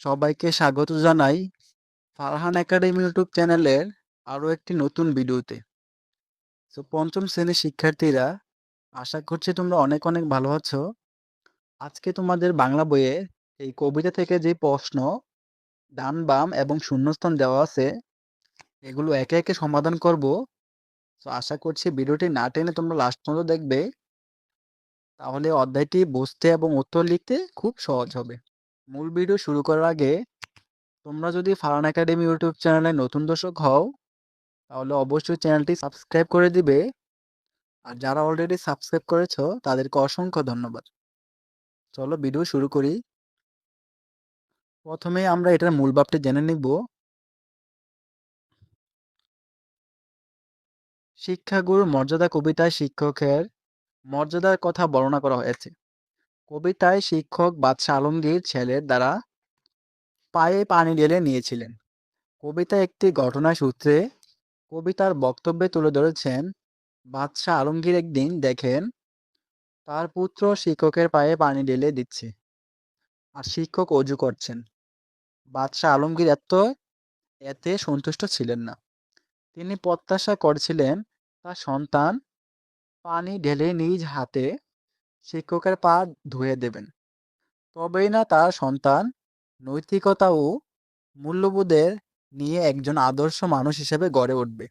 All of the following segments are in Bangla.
সবাইকে স্বাগত জানাই ফারহান একাডেমি ইউটিউব চ্যানেলের আরও একটি নতুন ভিডিওতে। তো পঞ্চম শ্রেণির শিক্ষার্থীরা, আশা করছি তোমরা অনেক অনেক ভালো আছো। আজকে তোমাদের বাংলা বইয়ে এই কবিতা থেকে যে প্রশ্ন, ডান, বাম এবং শূন্যস্থান দেওয়া আছে, এগুলো একে একে সমাধান করব। তো আশা করছি ভিডিওটি না টেনে তোমরা লাস্ট পর্যন্ত দেখবে। তাহলে অধ্যায়টি বুঝতে এবং উত্তর লিখতে খুব সহজ হবে। মূল ভিডিও শুরু করার আগে, তোমরা যদি ফারান একাডেমি ইউটিউব চ্যানেলে নতুন দর্শক হও, তাহলে অবশ্যই চ্যানেলটি সাবস্ক্রাইব করে দিবে। আর যারা অলরেডি সাবস্ক্রাইব করেছ, তাদেরকে অসংখ্য ধন্যবাদ। চলো ভিডিও শুরু করি। প্রথমে আমরা এটার মূল ভাবটি জেনে নিব। শিক্ষাগুরু মর্যাদা কবিতায় শিক্ষকের মর্যাদার কথা বর্ণনা করা হয়েছে। কবিতায় শিক্ষক বাদশাহ আলমগীর ছেলের দ্বারা পায়ে পানি ঢেলে নিয়েছিলেন। কবিতা একটি ঘটনা সূত্রে কবিতার বক্তব্যে তুলে ধরেছেন, বাদশাহ আলমগীর একদিন দেখেন, তার পুত্র শিক্ষকের পায়ে পানি ঢেলে দিচ্ছে আর শিক্ষক অজু করছেন। বাদশাহ আলমগীর এত, এতে সন্তুষ্ট ছিলেন না। তিনি প্রত্যাশা করছিলেন, তার সন্তান পানি ঢেলে নিজ হাতে শিক্ষকের পা ধুয়ে দেবেন। তবেই না তার সন্তান নৈতিকতা ও মূল্যবোধের নিয়ে একজন আদর্শ মানুষ হিসেবে গড়ে উঠবে।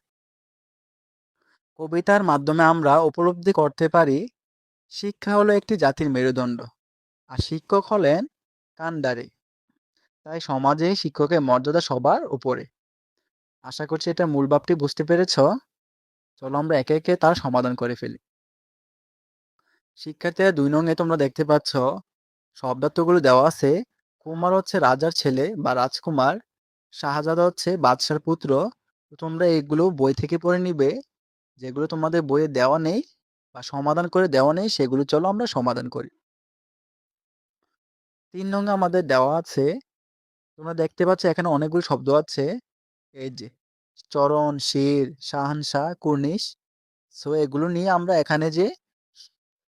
কবিতার মাধ্যমে আমরা উপলব্ধি করতে পারি, শিক্ষা হলো একটি জাতির মেরুদণ্ড, আর শিক্ষক হলেন কান্ডারি তাই সমাজে শিক্ষকের মর্যাদা সবার উপরে। আশা করছি এটা মূল ভাবটি বুঝতে পেরেছ। চলো আমরা একে একে তার সমাধান করে ফেলি। শিক্ষার্থীরা দুই নঙ্গে তোমরা দেখতে পাচ্ছ, শব্দার্থগুলো দেওয়া আছে, কুমার হচ্ছে রাজার ছেলে বা রাজকুমার, শাহজাদা হচ্ছে বাদশার পুত্র। তো তোমরা এগুলো বই থেকে পড়ে নিবে, যেগুলো তোমাদের বইয়ে দেওয়া নেই বা সমাধান করে দেওয়া নেই, সেগুলো চলো আমরা সমাধান করি। তিন নঙ্গে আমাদের দেওয়া আছে, তোমরা দেখতে পাচ্ছ এখানে অনেকগুলো শব্দ আছে, এই যে চরণ, শির, শাহানশাহ, কুর্নিশ। সো এগুলো নিয়ে আমরা এখানে যে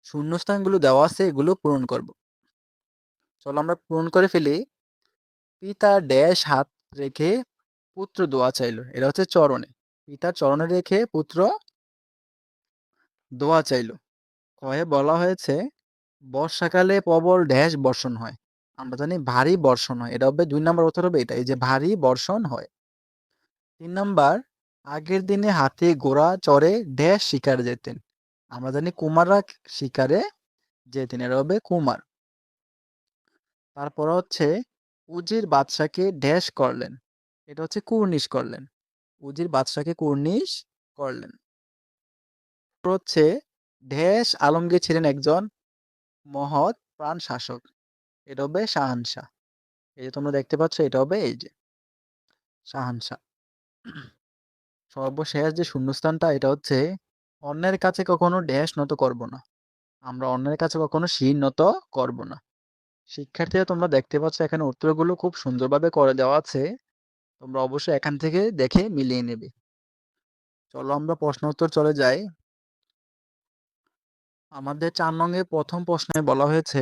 শূন্যস্থানগুলো দেওয়া আছে, এগুলো পূরণ করব। চলো আমরা পূরণ করে ফেলি। পিতা ড্যাশ হাত রেখে পুত্র দোয়া চাইল। এটা হচ্ছে চরণে। পিতার চরণে রেখে পুত্র দোয়া চাইল। কয়ে বলা হয়েছে, বর্ষাকালে প্রবল ড্যাশ বর্ষণ হয়। আমরা জানি ভারী বর্ষণ হয়। এটা হবে দুই নম্বর উত্তর হবে এটা। এই যে ভারী বর্ষণ হয়। তিন নাম্বার, আগের দিনে হাতে ঘোড়া চড়ে ড্যাশ শিকার যেতেন। আমরা জানি কুমাররা শিকারে যেতেন এটা হবে কুমার। তারপর হচ্ছে উজির বাদশাকে ড্যাশ করলেন। এটা হচ্ছে কুর্নিশ করলেন। উজির বাদশাকে কুর্নিশ করলেন। হচ্ছে ড্যাশ আলমগীর ছিলেন একজন মহৎ প্রাণ শাসক এটা হবে শাহানশাহ। এই যে তোমরা দেখতে পাচ্ছ, এটা হবে এই যে শাহানশাহ। সর্বশেষ যে শূন্যস্থানটা, এটা হচ্ছে অন্যের কাছে কখনো ড্যাশ নত করব না। আমরা অন্যের কাছে কখনো শির নত করব না। শিক্ষার্থীরা তোমরা দেখতে পাচ্ছ এখানে উত্তরগুলো খুব সুন্দরভাবে করে দেওয়া আছে। তোমরা অবশ্যই এখান থেকে দেখে মিলিয়ে নেবে। চলো আমরা প্রশ্ন উত্তর চলে যাই। আমাদের চার নঙ্গে প্রথম প্রশ্নে বলা হয়েছে,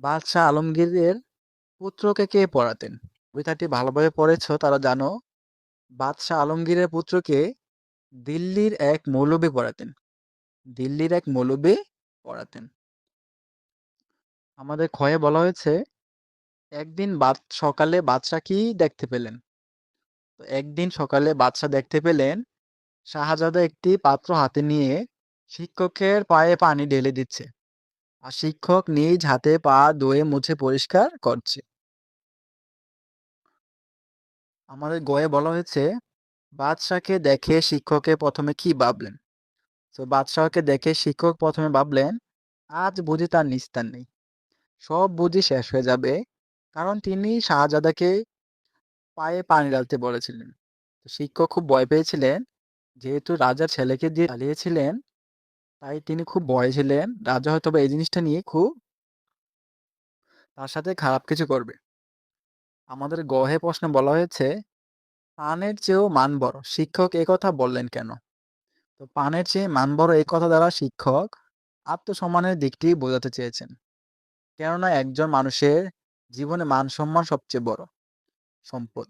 বাদশাহ আলমগীরের পুত্রকে কে পড়াতেন কবিতাটি ভালোভাবে পড়েছ, তারা জানো। বাদশাহ আলমগীরের পুত্রকে দিল্লির এক মৌলবী পড়াতেন। দিল্লির এক মৌলবী পড়াতেন। আমাদের ক্ষয়ে বলা হয়েছে, একদিন বাদ, সকালে বাদশাহ কি দেখতে পেলেন। তো একদিন সকালে বাদশাহ দেখতে পেলেন, শাহজাদা একটি পাত্র হাতে নিয়ে শিক্ষকের পায়ে পানি ঢেলে দিচ্ছে। আর শিক্ষক নিজ হাতে পা ধুয়ে মুছে পরিষ্কার করছে। আমাদের গয়ে বলা হয়েছে বাদশাহকে দেখে শিক্ষকে প্রথমে কি ভাবলেন? তো বাদশাহকে দেখে শিক্ষক প্রথমে ভাবলেন, আজ বুঝি তার নিস্তার নেই। সব বুঝি শেষ হয়ে যাবে, কারণ তিনি শাহজাদাকে পায়ে পানি ঢালতে বলেছিলেন। শিক্ষক খুব ভয় পেয়েছিলেন, যেহেতু রাজার ছেলেকে দিয়ে চালিয়েছিলেন তাই তিনি খুব ভয় ছিলেন। রাজা হয়তো এই জিনিসটা নিয়ে খুব তার সাথে খারাপ কিছু করবে। আমাদের গহে প্রশ্নে বলা হয়েছে পানের চেয়েও মান বড়। শিক্ষক এ কথা বললেন কেন? তো পানের চেয়ে মান বড় এই কথা দ্বারা শিক্ষক আত্মসম্মানের দিকটি বোঝাতে চেয়েছেন। কেননা একজন মানুষের জীবনে মান সম্মান সবচেয়ে বড় সম্পদ।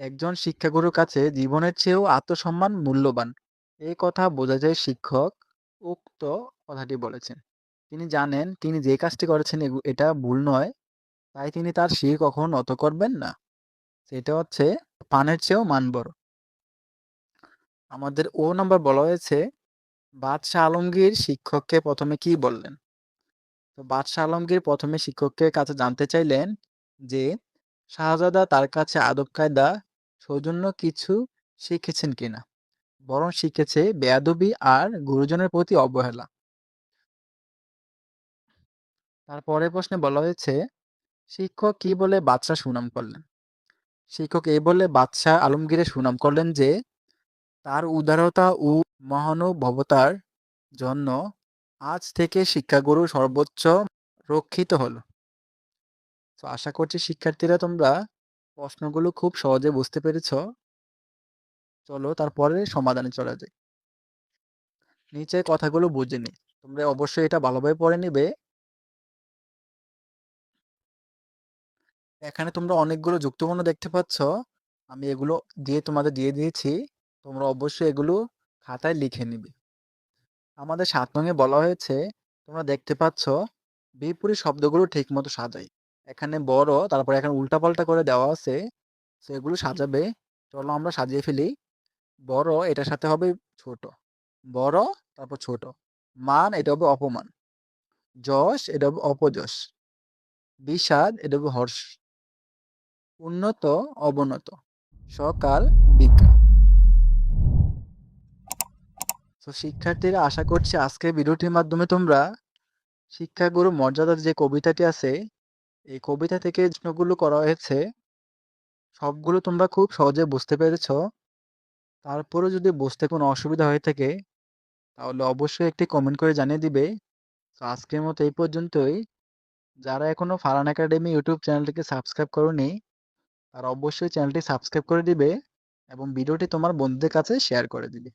একজন শিক্ষাগুরুর কাছে জীবনের চেয়েও আত্মসম্মান মূল্যবান এই কথা বোঝা যায় শিক্ষক উক্ত কথাটি বলেছেন। তিনি জানেন, তিনি যে কাজটি করেছেন এটা ভুল নয়, তাই তিনি তার শির কখনো নত করবেন না। সেটা হচ্ছে পানের চেয়েও মান বড়। আমাদের ও নাম্বার বলা হয়েছে, বাদশাহ আলমগীর শিক্ষককে প্রথমে কি বললেন? তো বাদশাহ আলমগীর প্রথমে শিক্ষকের কাছে জানতে চাইলেন যে, শাহজাদা তার কাছে আদব কায়দা সৌজন্য কিছু শিখেছেন কিনা? বরং শিখেছে বেয়াদবি আর গুরুজনের প্রতি অবহেলা। তারপরের প্রশ্নে বলা হয়েছে, শিক্ষক কি বলে বাদশাহ সুনাম করলেন? শিক্ষক এই বলে বাদশাহ আলমগীরের সুনাম করলেন যে, তার উদারতা ও মহানুভবতার জন্য আজ থেকে শিক্ষাগুরু সর্বোচ্চ রক্ষিত হলো। তো আশা করছি শিক্ষার্থীরা তোমরা প্রশ্নগুলো খুব সহজে বুঝতে পেরেছ। চলো তারপরে সমাধানে চলে যাই। নিচে কথাগুলো বুঝে নি। তোমরা অবশ্যই এটা ভালোভাবে পড়ে নিবে। এখানে তোমরা অনেকগুলো যুক্তবর্ণ দেখতে পাচ্ছ। আমি এগুলো দিয়ে তোমাদের দিয়ে দিয়েছি। তোমরা অবশ্যই এগুলো খাতায় লিখে নিবে। আমাদের সাত নঙে বলা হয়েছে, তোমরা দেখতে পাচ্ছ, বিপরীত শব্দগুলো ঠিক মতো সাজাই এখানে বড়, তারপরে এখানে উল্টাপাল্টা করে দেওয়া আছে, সেগুলো সাজাবে। চলো আমরা সাজিয়ে ফেলি। বড়, এটার সাথে হবে ছোট। বড়, তারপর ছোট। মান, এটা হবে অপমান। যশ, এটা হবে অপযশ। বিষাদ, এটা হবে হর্ষ। উন্নত, অবনত। সকাল, বিকাল। তো শিক্ষার্থীরা, আশা করছি আজকের ভিডিওটির মাধ্যমে তোমরা শিক্ষাগুরু মর্যাদার যে কবিতাটি আছে, এই কবিতা থেকে প্রশ্নগুলো করা হয়েছে, সবগুলো তোমরা খুব সহজে বুঝতে পেরেছ। তারপরেও যদি বুঝতে কোনো অসুবিধা হয়ে থাকে, তাহলে অবশ্যই একটি কমেন্ট করে জানিয়ে দিবে। তো আজকের মতো এই পর্যন্তই। যারা এখনও ফারান একাডেমি ইউটিউব চ্যানেলটিকে সাবস্ক্রাইব করোনি তারা অবশ্যই চ্যানেলটি সাবস্ক্রাইব করে দিবে এবং ভিডিওটি তোমার বন্ধুদের কাছে শেয়ার করে দিবে।